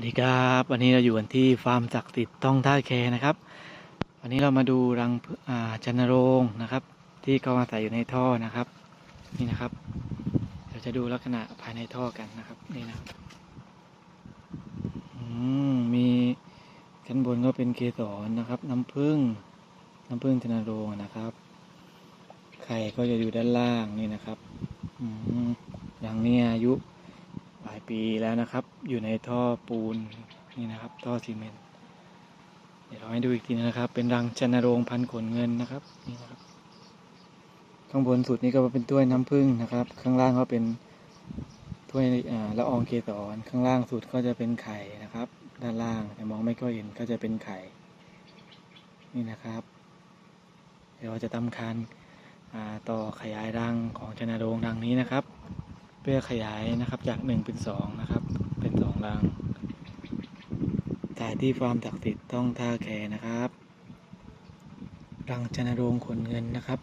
วัสดีครับวันนี้เราอยู่กันที่ฟาร์มศักดิ์สิทธิ์ต้องท่าแคนะครับ วันนี้เรามาดูรังผึอ่าจันโรงนะครับ ที่เขาอาศัยอยู่ในท่อนะครับ นี่นะครับเดี๋ยวจะดูลักษณะภายในท่อกันนะครับ นี่นะครับมมีชั้นบนก็เป็นเกสรนะครับ น้ำผึ้งน้ำผึ้งจันโรงนะครับ ไข่ก็จะอยู่ด้านล่างนี่นะครับอย่างนี้อายุ ปีแล้วนะครับ อยู่ในท่อปูนนี่นะครับ ท่อซีเมนต์เดี๋ยวเราให้ดูอีกทีนะครับ เป็นรังจันโรงพันขนเงินนะครับนี่นะครับ ข้างบนสุดนี่ก็เป็นถ้วยน้ำผึ้งนะครับ ข้างล่างก็เป็นถ้วยละอองเกสรข้างล่างสุดก็จะเป็นไข่นะครับ ด้านล่างแต่มองไม่ค่อยเห็นก็จะเป็นไข่ นี่นะครับ เดี๋ยวเราจะทำการต่อขยายรังของจันนโรงรังนี้นะครับ พื่อขยายนะครับจากหนึ่งเป็นสองนะครับ เป็นสองรังถ่ายที่ฟาร์มศักดิ์สิทธิ์ต้องท่าแคนะครับรังจันโรงขนเงินนะครับ